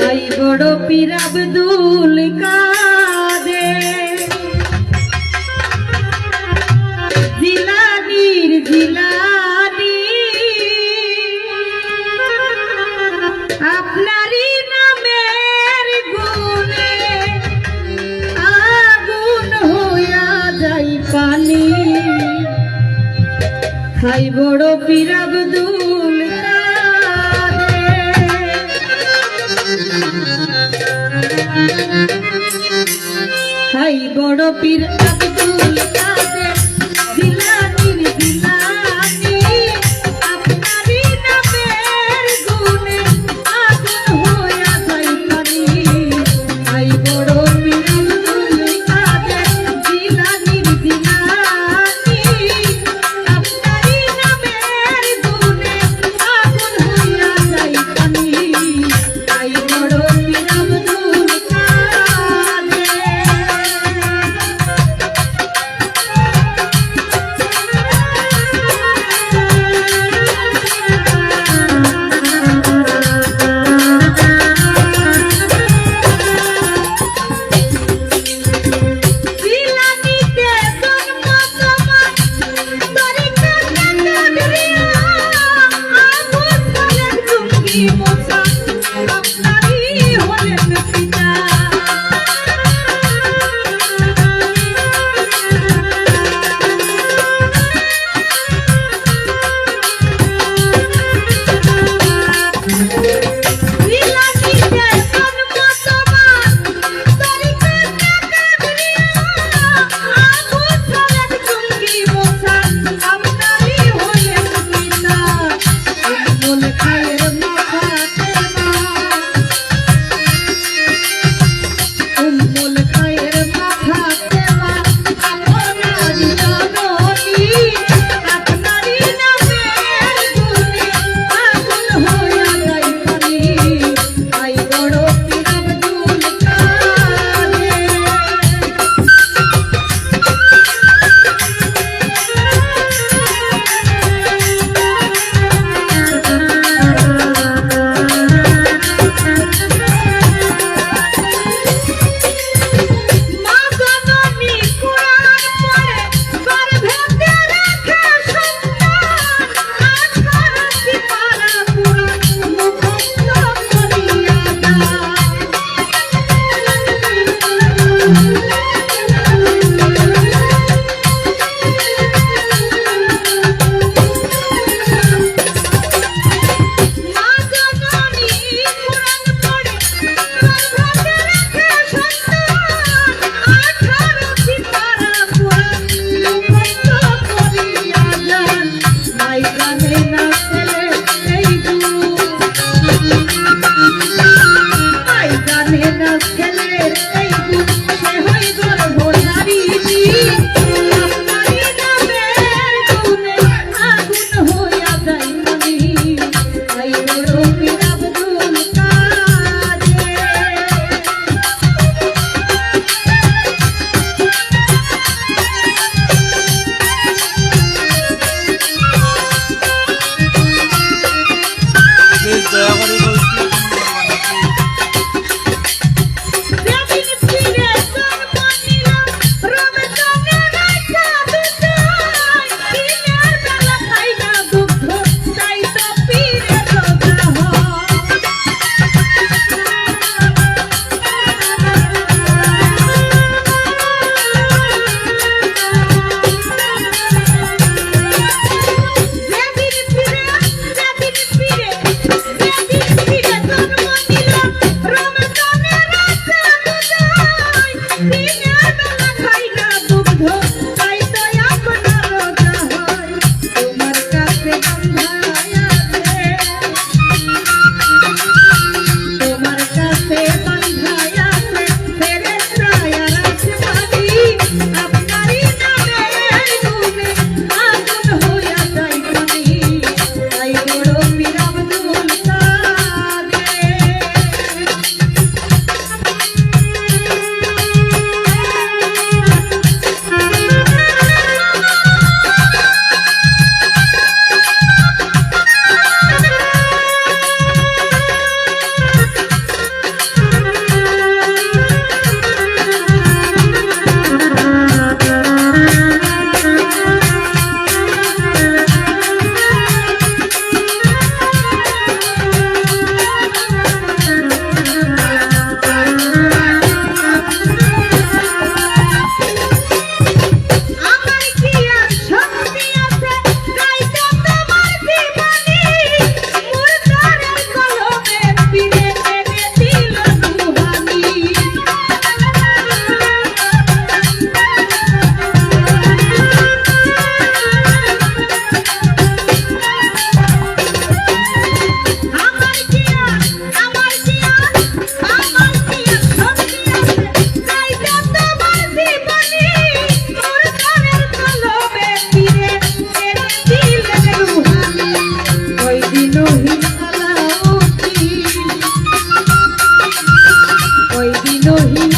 ভাই বড় পীর আব্দুল জিলানির জিলানি। আপনারই নামের গুণে আগুন হইয়া যাই পানি। হাই বড় পীর আব্দুল হাই বড় পীর আব্দুল কাদের ही